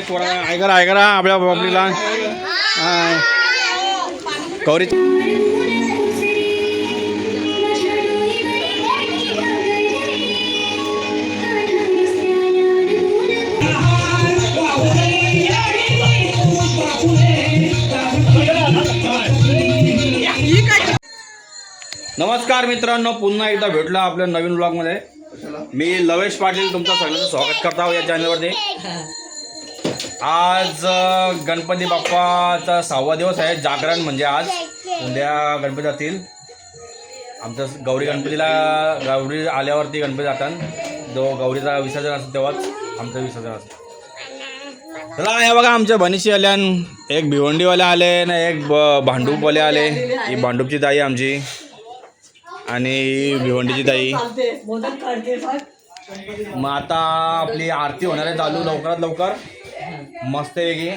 बारीक पोरा ऐका ऐका आपल्या पब्लिकला कवरी नमस्कार मित्रांनो पुन्हा एकदा भेटलो आपल्या नवीन ब्लॉगमध्ये मी लवेश पाटील तुमचं सगळ्यांचं स्वागत करता या चॅनलवरती आज गणपती बाप्पाचा सहावा दिवस आहे जागरण म्हणजे आज. उद्या गणपती जातील. आमचं गौरी गणपतीला गौरी आल्यावरती गणपती जातात. जो गौरीचा विसर्जन असतो तेव्हाच आमचं विसर्जन असतं. चला हे बघा आमच्या भनिशी आल्यान एक भिवंडीवाले आले ना एक ब- भांडूपवाले आले. ही भांडूपची ताई आमची आणि भिवंडीची ताई. मग आता आपली आरती होणार आहे चालू लवकरात लवकर. मस्त वेगळी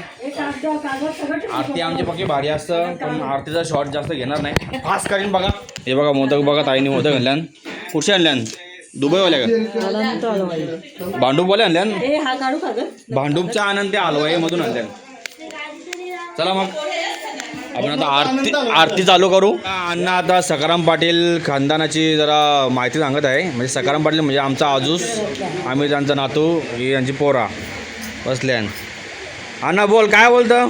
आरती आमची पक्की भारी असतं पण आरतीचा शॉर्ट जास्त घेणार नाही. फास्ट करीन बघा. हे बघा मोदक बघा ताईने मोदक आणल्यान कुठे आणल्यान दुबईवाल्या का? भांडूपवाले आणल्यान हा का भांडूपच्या आनंद ते आलोय मधून आणल्यान चला मग. आपण आता आरती आरती चालू करू. अण्णा आता सकाराम पाटील खानदानाची जरा माहिती सांगत आहे. म्हणजे सकाराम पाटील म्हणजे आमचा आजूस आम्ही त्यांचा नातू ही यांची पोरा. बसल्यान. अण्णा बोल काय बोलतं?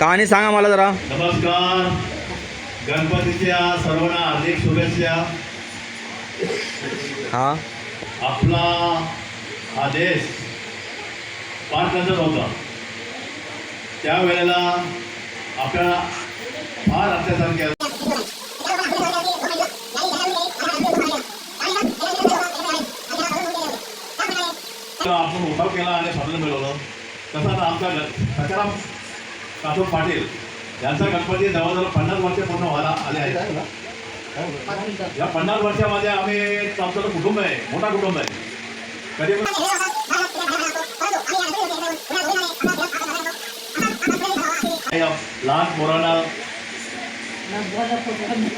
कहाणी सांगा मला जरा. नमस्कार. गणपतीच्या सर्वांना हार्दिक शुभेच्छा. हां. आपला हा देश पारतंत्र्य होता. त्यावेळेला आपल्याला फार अत्याचार केला. आपण उठाव केला आणि स्वातंत्र्य मिळवलं. तसाच आमचा ग- सकाराम काठोर पाटील यांचा गणपती जवळजवळ पन्नास वर्ष पूर्ण व्हायला आले आहेत. या पन्नास वर्षामध्ये आम्ही आमचं कुटुंब आहे मोठा कुटुंब आहे. कधी लहान मुलांना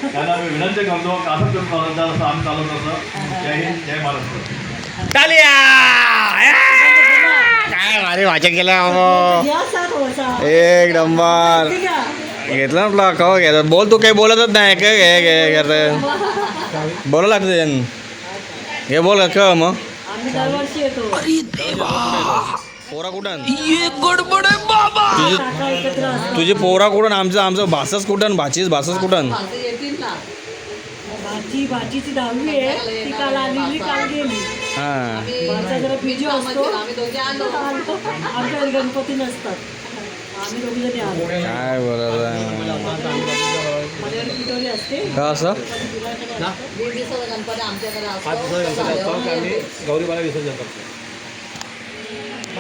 त्यांना मी विनंती करतो का असं तुम्ही चालत जा आम्ही चालत असं जय हिंद जय महाराष्ट्र. टालिया काय भारी. या सात वर्षा एक नंबर. घेतलं ना तुला कवा घ्यायचं बोल तू काही बोलतच नाही. काय घे घे घ्यायचं बोला लागतं त्यानं. हे बोल का मग. आम्ही दरवर्षी येतो. पोरा कुठं? असतात. तुझी पोरा कुठं? आमचं आमचं भासच कुठं भाचीच भासच कुठं भाची भाचीची दहावी आहे. ती काल आलेली काल गेली. हां. जरा बिजी असतो. आमच्या गणपती नसतात. आम्ही दोघी जणी आलो. काय बोलायचं माझ्याकडे पिटोरी असते. का असं? दीड दिवसाचा गणपती आमच्याकडे असतो.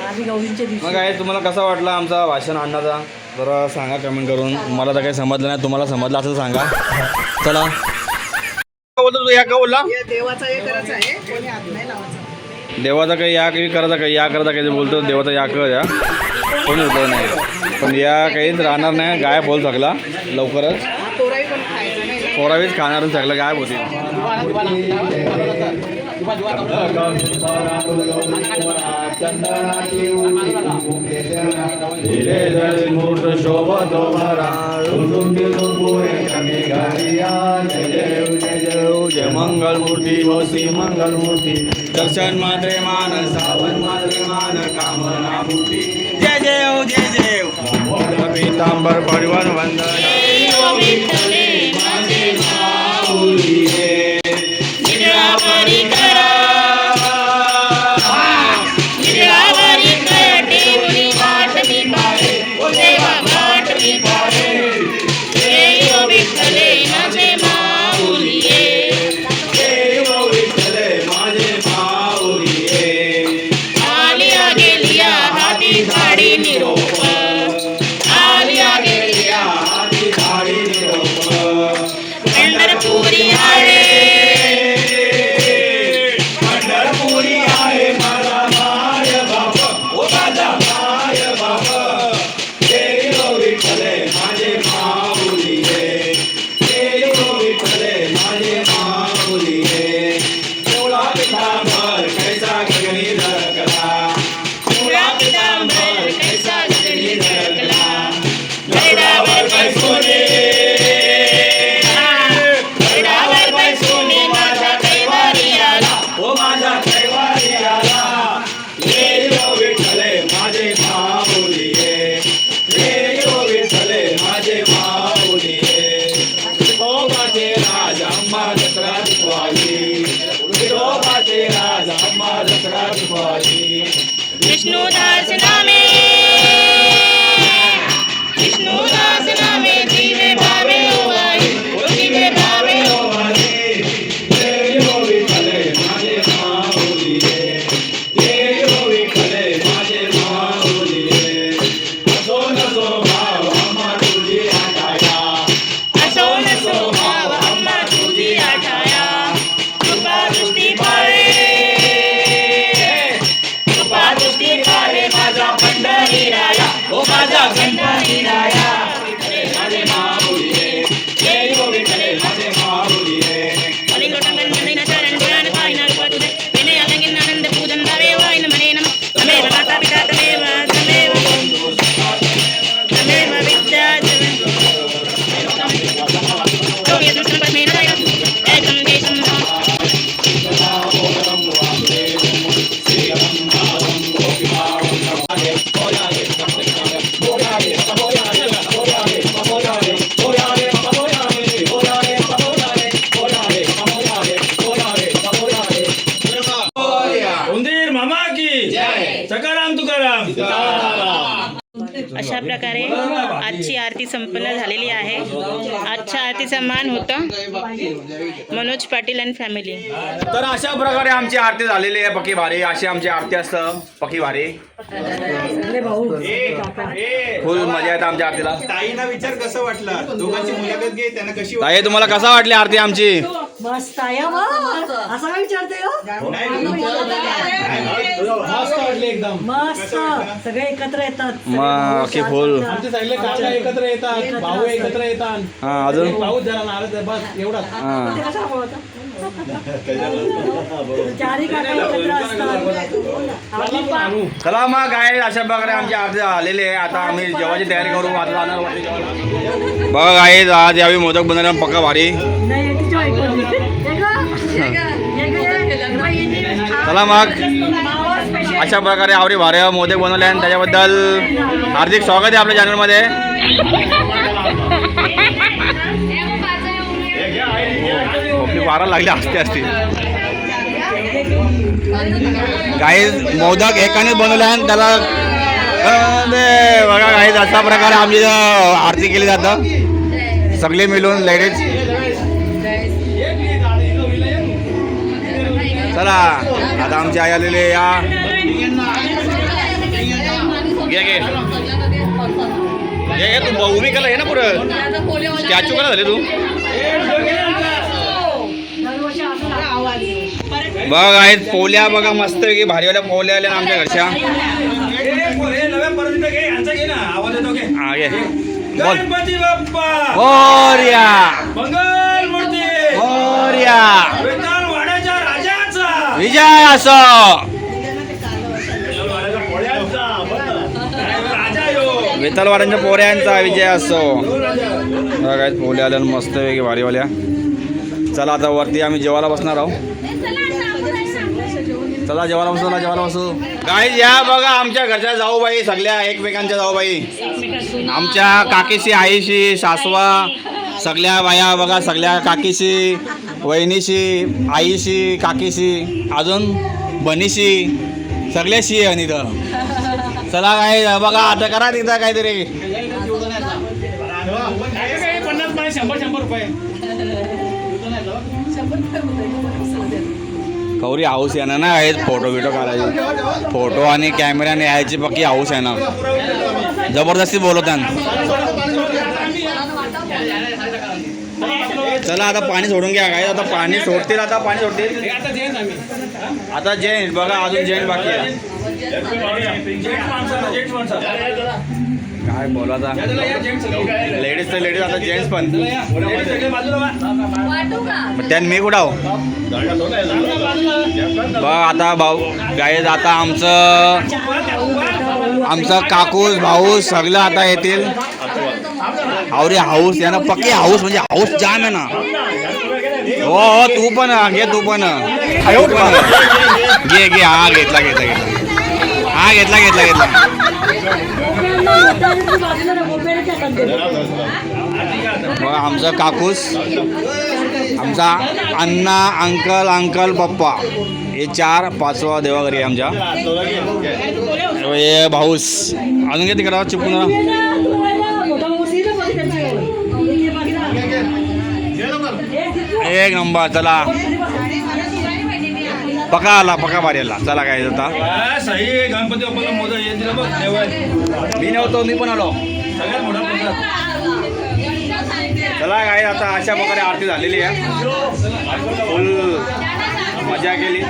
आम्ही गौरींच्या दिवशी मग काय तुम्हाला कसा वाटला आमचा भाषण अण्णाचा? जरा सांगा कमेंट करून. मला तर काही समजलं नाही. तुम्हाला समजलं असं सांगा. चला. या का बोलला देवाचा हे करायचं आहे. कोणी हात नाही लावायचा. देवाचा काही या काही करायचा काही या करायचा काही बोलतो देवाचा या कर या. कोणी होतं नाही. पण या काहीच राहणार नाही गायब बोल सगला लवकरच. हा तोराई पण खायचा नाही. पोरावीच खाणार सगळं गायब होतील. जय मंगल मूर्ती हो मंगल मूर्ती दर्शन मात्रे मान सावन मात्रे मान कामना मूर्ती जय देव जय देव पितांबर परिवार वंदन आलिया आरती संपन्न झालेली आहे आजच्या आरतीचा मान होता. मनोज पाटील अँड फॅमिली तर अशा प्रकारे आमची आरती झालेली आहे पकी भारी. अशी आमची आरती असतं पकी भारी. फुल मजा येते आमच्या आरतीला. ताईना विचार कसं वाटलं? दोघांची मुलाखत घे त्यांना कशी ताई तुम्हाला कसा वाटली आरती आमची? मस्त आहे हा. असं काय विचारते हो? मस्त वाटले एकदम. मस्त. सगळे एकत्र येतात. मग फुल. एकत्र येतात भाऊ एकत्र येतात. हा अजून पाऊस बस एवढाच हा काका एकत्र असतात चला मग काय अशा प्रकारे आमची आरती झालेली आहे आता आम्ही जेवायची तयारी करू आता जाणार वरती जेवायला. बघा काय आज यावी मोदक बनवणार पक्का भारी नाही येते joy कोणी. ये गं. ये गं, ये गं. चला मग मावा special. अशा प्रकारे आवडी भारी मोदक बनवले आणि त्याच्याबद्दल हार्दिक स्वागत आहे आपल्या चॅनलमध्ये आपली वारा लागली असते असते काही मोदक एकाने बनवले आणि त्याला अरे, बघा काही अशा प्रकारे आमची आरती केली जातं. सगळे मिळून लेडीज चला आता आमची आई आलेली या. घे घे घे तू उभी केलं आहे ना पुढं स्टॅच्यू कला झाले तू। बघ आहेत पोल्या बघा मस्त की भारीवाल्या पोल्या आल्या ना आमच्या घरच्या. हा बोल. गणपती बाप्पा मोर्या मंगल मूर्ती मोर्या वाड्याच्या राजाचा विजय असो यो पोऱ्यांचा विजय असतो बघा काय पोल्या आल्या ना मस्त वेगळी भारीवाल्या चला आता वरती आम्ही जेवायला बसणार आहोत. चला जेवायला बसू चला जेवायला बसू. काय या बघा आमच्या घरच्या जाऊबाई सगळ्या एकमेकांच्या जाऊबाई. आमच्या काकीशी आईशी सासवा सगळ्या बाया बघा सगळ्या काकीशी वहिनीशी आईशी काकीशी अजून बनीशी सगळ्याशी आहे आणि इथं. चला काय बघा आता करा तिथं काहीतरी. पन्नास पाय शंभर शंभर रुपये हाऊस येणार ना आहेत फोटो बिटो काढायचे. फोटो आणि कॅमेऱ्याने यायची पक्की हाऊस आहे ना जबरदस्ती बोलवतात चला आता पाणी सोडून घ्या काय आता पाणी सोडतील आता पाणी सोडतील. आता जेन्स आता जैन बघा अजून जैन बाकी आहे. काय बोलायचा? लेडीज तर लेडीज आता जेंट्स पण. त्यान मी कुठं आहो? बघ आता भाऊ गाईज आता आमचं आमचं काकूस भाऊ सगळं आता येतील. अरे हाऊस यानं पक्की हाऊस म्हणजे हाऊस जाम आहे ना. हो हो तू पण घे तू पण. तू पण. घे घे. हा घेतला घेतला घेतला. हा घेतला घेतला घेतला. बाजूला बघा आमचा काकूस आमचा अण्णा अंकल अंकल पप्पा हे चार पाचवा देवाघरी आहे आमच्या. हे भाऊस. अजून किती करावा चिपून एक नंबर चला. पका आला पका भारी आला चला काय सही गणपती बाप्पाला मोदक येतील बघ देवाय मी नव्हतो मी पण आलो. सगळ्यात मोठा चला काय आता अशा प्रकारे आरती झालेली आहे. फुल मजा केली.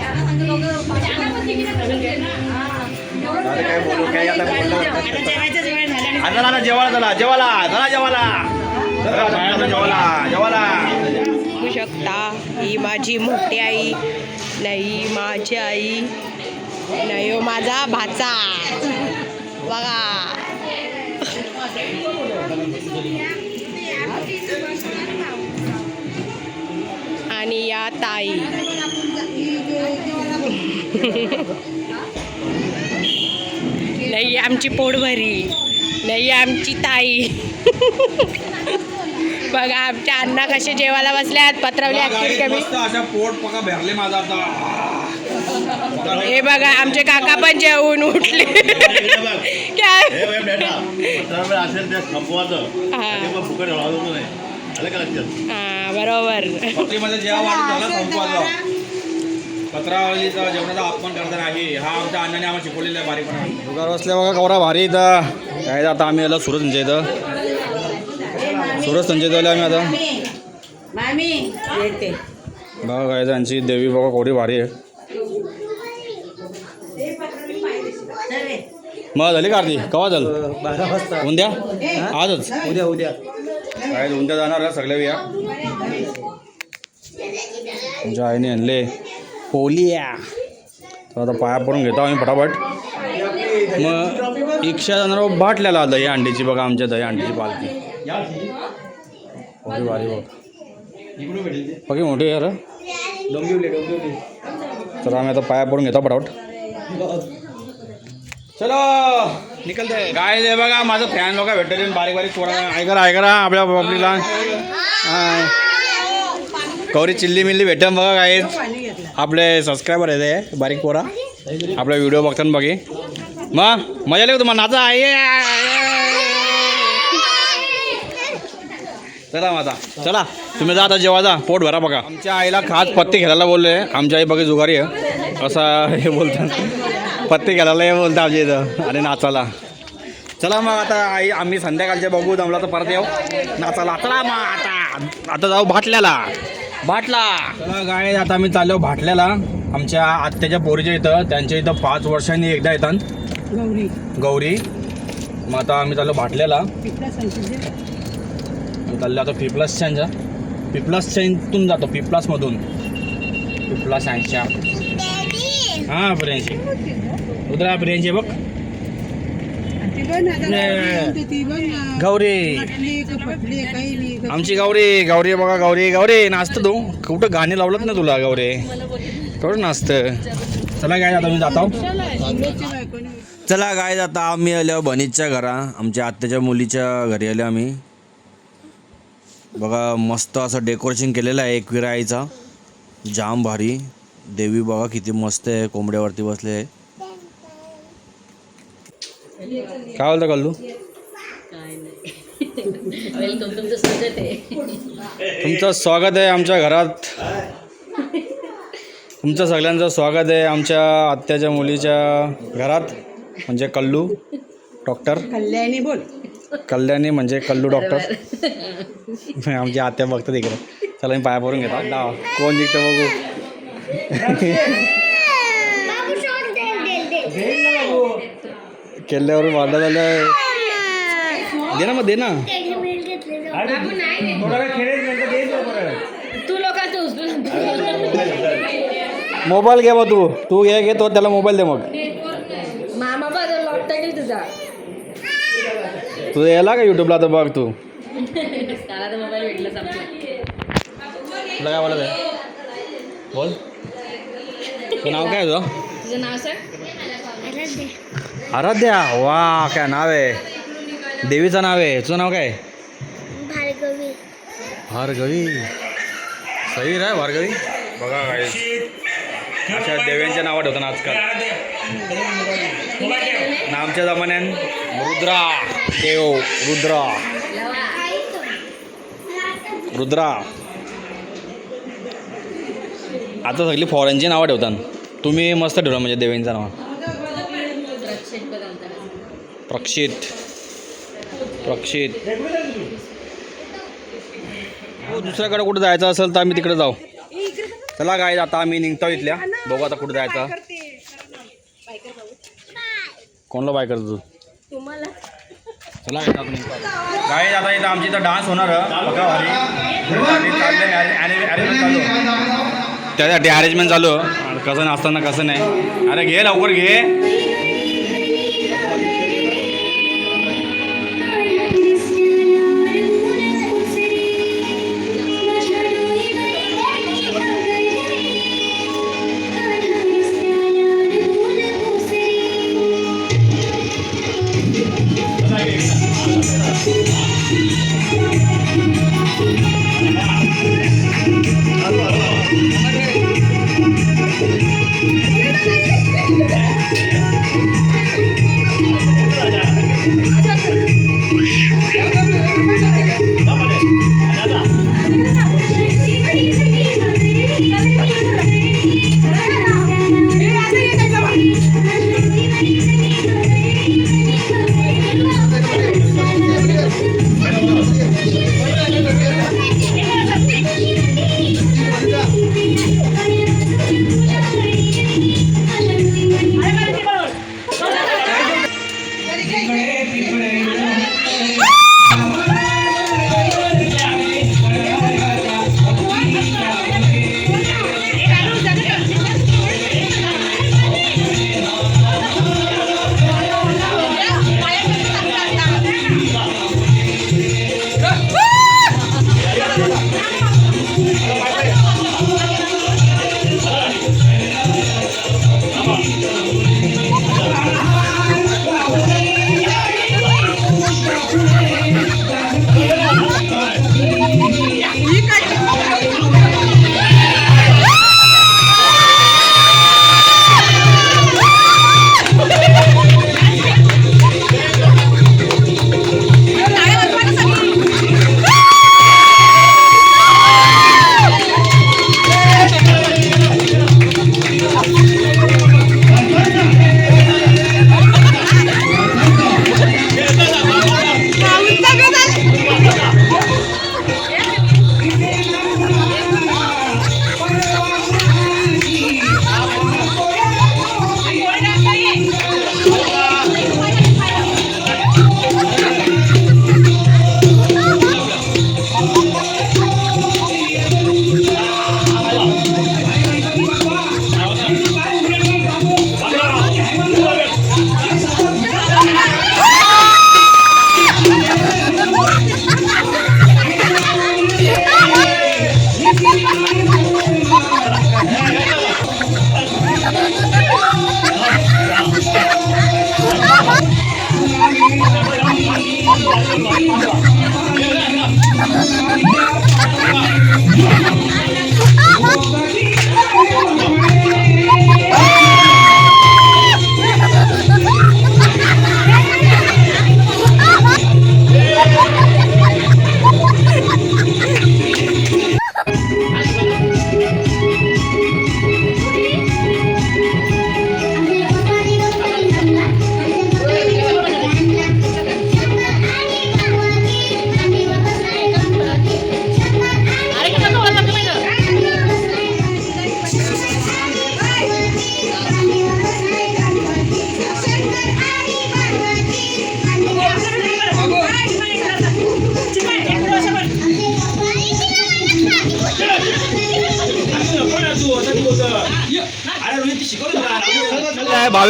अरे काय बोलू काय आता बोललं जेवायला चला. जेवायला चला चला, जेवायला जेवायला. बघू शकता ही माझी मोठी आई नाही माझी आई नाही हो माझा भाचा. बघा. आणि या ताई. नाही आमची पोटभरी. नाही आमची ताई. बघा आमच्या अण्णा कसे जेवायला पत्रवली कमी. पका भरले माझा आता. हे बघा आमचे काका पण जेवून उठले. काय? हे बरोबर. पत्रावळीचा जेवणाचा अपमान करता नाही. हा आमच्या अण्णाने आम्हाला शिकवलेला आहे बारीकपणा. दुकान बसल्या बघा कवरा भारी इथं. काय आता आम्ही आलो सुरत संजय इथं. सुरत संजय आलो आम्ही आता. मामी येते. बघा काय त्यांची देवी बघा कोडी भारी आहे. मग झाली का आरती कवा झाल? बारा वाजता. उद्या? आजच? उद्या उद्या. काय उद्या जाणार का सगळ्या विया तुमच्या आईने आणले. पोलिया. तर आता पाया पडून घेतो आम्ही फटाफट. मग इक्षा जाणार बाटल्याला दही अंडीची बघा आमच्या दही अंडीची पालखी. अरे वारे बघ बाकी मोठी यार तर आम्ही आता पाया पडून घेतो पटावट चलो. निकलते काय दे बघा माझं फॅन बघा भेटले बारीक बारीक पोरा ऐकरा ऐकरा आपल्या बाबलीला हाय. कवरी चिल्ली मिल्ली भेटन बघा काय आपले सबस्क्रायबर आहे ते बारीक पोरा. आपला व्हिडिओ बघताना बघे. मग मजा आली तुम्हाला? नाचा? आहे चला मग आता चला. तुम्ही जा आता जेव्हा जा. पोट भरा बघा. आमच्या आईला खास पत्ते खेळायला बोलले. आमच्या आई बघा जुगारी आहे. असं हे बोलतात. पत्ते खेळायला हे बोलतं आमच्या इथं. आणि नाचाला चला मग आता आई आम्ही संध्याकाळचे बघू. जमला तर परत येऊ. नाचाला चला मग आता. आता जाऊ भाटल्याला. भाटला. गाय आता आम्ही चाललो भाटल्याला. आमच्या आत्याच्या पोरीच्या इथं त्यांच्या इथं पाच वर्षांनी एकदा येतात. गौरी. गौरी. मग आता आम्ही चाललो भाटल्याला. चाललो आता पिपलासच्या पिपलासच्या इथून जातो पिपलासमधून पिपलास ऐंशी हां प्रियांशी उतरा प्रियांशी बघ. गौरी आमची गौरी गौरी बघा गौरी गौरी. नाचतं तू. कुठं गाणी लावलत ना तुला गौरी? कुठं नाचतं चला काय आता मी जातो. चला काय आता आम्ही आलो बनीच्या घरा. आमच्या आत्याच्या मुलीच्या घरी आलो आम्ही. बघा मस्त असं डेकोरेशन केलेलं आहे एकविरा आईचा जाम भारी. देवी बघा किती मस्त आहे कोंबड्यावरती बसले आहे. काय बोलता कल्लू? तुमचं स्वागत आहे आमच्या घरात. तुमचं सगळ्यांचं स्वागत आहे आमच्या आत्याच्या मुलीच्या घरात म्हणजे कल्लू डॉक्टर. कल्याणी बोल. कल्याणी म्हणजे कल्लू डॉक्टर. आमची आत्या बघतात इकडे. चला मी पाया पडून घेतो. डाव कोण जिंकतं बघू? केल्यावर वाढलं झालं. दे ना मग दे ना तू लोकांचं उचलून मोबाईल घे बा तू. तू घे घे तो त्याला मोबाईल दे मग. मामा लॉकटा की तुझा? तुझं याला का यूट्यूबला आता बघ तू? त्याला तर मोबाईल भेटला संपला. तुला काय बोलत आहे? बोल. तुझं नाव काय तुझं? तुझं नाव सांग. आराध्या. वा काय नाव आहे? देवीचं नाव आहे. तुझं नाव काय? भार्गवी. भार्गवी. सही आहे भार्गवी. बघा काय अशा देव्यांच्या नावात ठेवतात ना आजकाल. ना आमच्या जमान्यात रुद्रा देव रुद्रा. रुद्रा. आता सगळी फॉरेनची नावं ठेवतात. तुम्ही मस्त ठेवलं म्हणजे देवींचं नाव. प्रक्षित. प्रक्षित. हो दुसऱ्याकडे कुठं जायचं असेल तर आम्ही तिकडे जाऊ. चला काय आता आम्ही निघतो इथल्या. बघू आता कुठं जायचं. कोणला बाय करतो तू? चला काय आपण. काय आता इथं आमची इथं डान्स होणार त्यासाठी अरेंजमेंट चालू कसं नाचताना कसं नाही. अरे घे लवकर घे.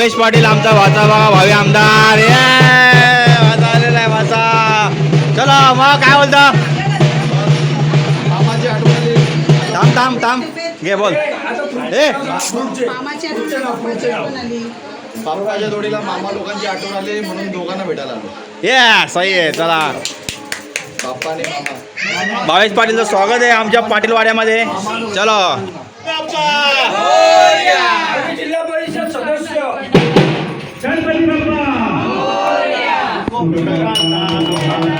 भावेश पाटील आमचा भाचा बघा भावी आमदार. ये आलेला आहे भाचा चला मग काय बोलता? थांब थांब थांब. घे बोल. ए. मामाची आठवण पप्पाची आठवण. आली. बाबूराच्या जोडीला मामा लोकांची आठवण आली म्हणून दोघांना भेटायला आलो. ये सही आहे चला. बाप्पा आणि मामा. भावेश पाटीलचं स्वागत आहे आमच्या पाटीलवाड्यामध्ये. चलो. जिल्हा परिषद सदस्य. पूर्वी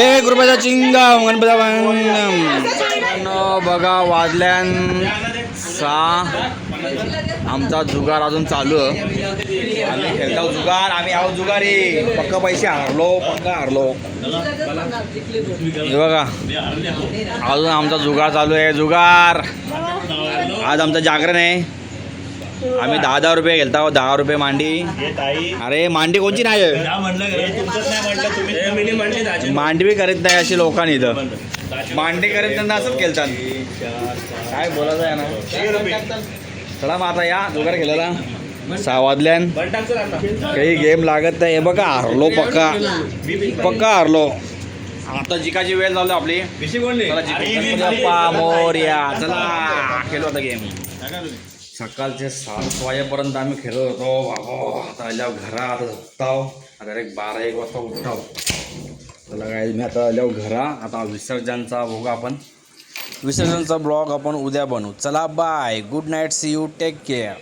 हे कृपाचा चिंगम गणपती बघा वाजल्यान सहा. आमचा जुगार अजून चालू आहे. आम्ही खेळतो जुगार आम्ही आहोत जुगारे. पक्का पैसे हारलो पक्का हारलो. हे बघा अजून आमचा जुगार चालू आहे जुगार. आज आमचं जागरण आहे. आम्ही दहा दहा रुपये घेलता दहा रुपये मांडी. अरे मांडी कोणची नाही? आहे मांडी बी करीत नाही अशी लोकांनी इथं. मांडी करीत त्यांना असंच खेळतात काय बोलायचं आहे ना? चला मग आता या जुगार खेळायला सहा वाजल्यान काही गेम लागत नाही. हे बघा हरलो पक्का. पक्का हरलो. आता जिकाची वेळ झाली आपली. चला चला खेळू आता गेम सकाळचे सात वाजेपर्यंत आम्ही खेळत होतो. बाबा आता आल्यावर घरात झोपताव. आता डायरेक्ट बारा एक वाजता उठाव चला काय मी आता आल्यावर घरा. आता विसर्जनचा बघू आपण. विसर्जनचा ब्लॉग आपण उद्या बनवू. चला bye good night see you take care